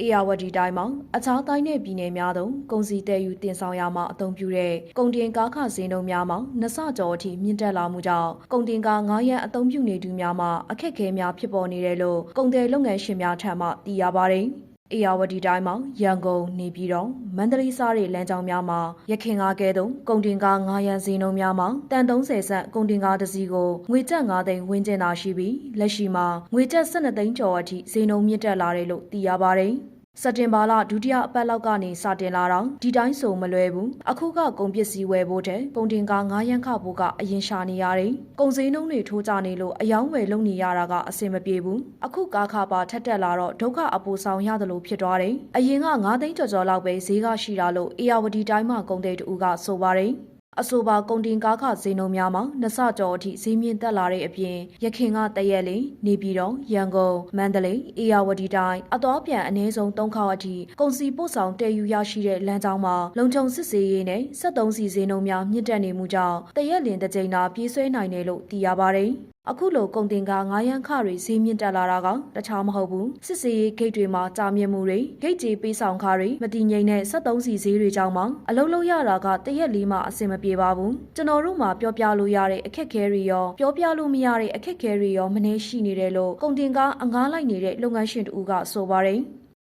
အေယာဝတီတိုင်းမှာအခြားတိုင်းနယ်ပြည်နယ်များသို့ကုန်စည်တည်ယူတင်ဆောင်ရာမှာအသုံးပြုတဲ့ကုန်တင်ကားခဈေးနှုန်းများမှာနှစ်ဆကျော်အထိမြင့်တက်လာမှုကြောင့်ကုန်တင်ကား9ရန်အသုံးပြုနေသူများမှာအခက်အခဲများဖြစ်ပေါ်နေတယ်လို့ကုန်တယ်လုပ်ငန်းရှင်များထံမှသိရပါတယ်။အေယာဝတီတိုင်းမှာရန်ကုန်နေပြည်တော်မန္တလေးစားတဲ့လမ်းကြောင်းများမှာရခင်ကားကဲသို့ကုန်တင်ကား9ရန်ဈေးနှုန်းများမှာတန်30ဆန့်ကုန်တင်ကားတစ်စီးကိုငွေကျပ်9သိန်းဝန်းကျင်သာရှိပြီးလက်ရှိမှာငွေကျပ်12သိန်းကျော်အထိဈေးနှုန်းမြင့်တက်လာတယ်လို့သိရပါတယ်။ စက်တင်ဘာလဒုတိယအပတ်လောက်ကနေစတင်လာတော့ဒီတိုင်းဆိုမလွယ်ဘူးအခုကကုန်ပစ္စည်းဝယ်ဖို့တဲ့ကုန်တင်ကား9ရန်ခဖို့ကအရင်ရှာနေရတယ်ကုန်စည်နှုန်းတွေထိုးကြနေလို့အယောင်းဝယ်လုပ်နေရတာကအဆင်မပြေဘူးအခုကားခပါထက်တက်လာတော့ဒုက္ခအပူဆောင်ရတယ်လို့ဖြစ်သွားတယ်အရင်က9သိန်းကျော်ကျော်လောက်ပဲဈေးကရှိတာလို့အေယာဝတီတိုင်းမှာကုန်တဲ့တူကဆိုပါတယ် အဆိုပါကုန်တင်ကားခဈေးနှုန်းများမှာနှစ်ဆကျော်အထိဈေးမြင့်တက်လာတဲ့အပြင်ရခင်ကတရက်လေးနေပြည်တော်ရန်ကုန်မန္တလေးအေယာဝတီတိုင်းအသွားပြန်အနည်းဆုံး၃ခေါက်အထိကုန်စည်ပို့ဆောင်တည်ယူရရှိတဲ့လမ်းကြောင်းမှာလုံခြုံစစ်ဆေးရေးနဲ့73စီဈေးနှုန်းများမြင့်တက်နေမှုကြောင့်တရက်လင်တစ်ကြိမ်သာပြေးဆွဲနိုင်တယ်လို့သိရပါတယ်အခုလိုကုန်တင်ကား9ရန်ခတွေဈေးမြင့်တက်လာတာကတခြားမဟုတ်ဘူးစစ်စေးရေးဂိတ်တွေမှာကြာမြင့်မှုတွေဂိတ်ကြီးပေးဆောင်ခါတွေမတည်ငြိမ်တဲ့73စီဈေးတွေကြောင့်မှအလုံးလုံးရတာကတရက်လေးမှအဆင်မပြေပါဘူးကျွန်တော်တို့မှာပြောပြလို့ရတဲ့အခက်အခဲတွေရောပြောပြလို့မရတဲ့အခက်အခဲတွေရောမနှဲရှိနေတယ်လို့ကုန်တင်ကားအငားလိုက်နေတဲ့လုပ်ငန်းရှင်တူကဆိုပါတယ်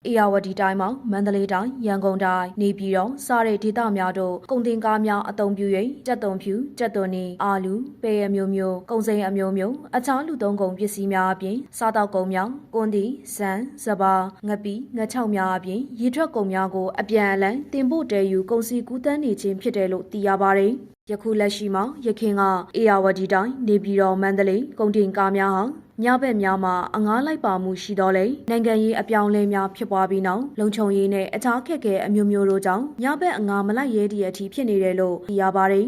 အေယာဝတီတိုင်းမှာမန္တလေးတိုင်းရန်ကုန်တိုင်းနေပြည်တော်စတဲ့ဒေသများတို့ကုန်တင်ကားများအုံပြု၍ကြက်သွန်ဖြူကြက်သွန်နီအာလူပဲရမျိုးမျိုးကုန်စိမ်းအမျိုးမျိုးအခြားလူသုံးကုန်ပစ္စည်းများအပြင်စားတောက်ကုန်များကွန်းတီစံစပါငပီငချောက်များအပြင်ရေထွက်ကုန်များကိုအပြန်အလှန်တင်ပို့တည်ယူကုန်စည်ကူးတန်းနေခြင်းဖြစ်တယ်လို့သိရပါတယ်ယခုလက်ရှိမှာရခင်ကအေယာဝတီတိုင်းနေပြည်တော်မန္တလေးကုန်တင်ကားများဟာညဘက်များမှာအငားလိုက်ပါမှုရှိတော့လေနိုင်ငံရေးအပြောင်းလဲများဖြစ်ပွားပြီးနောက်လုံခြုံရေးနဲ့အခြားခက်ခဲအမျိုးမျိုးတို့ကြောင့်ညဘက်အငားမလိုက်ရဲသည့်အထိဖြစ်နေတယ်လို့သိရပါတယ်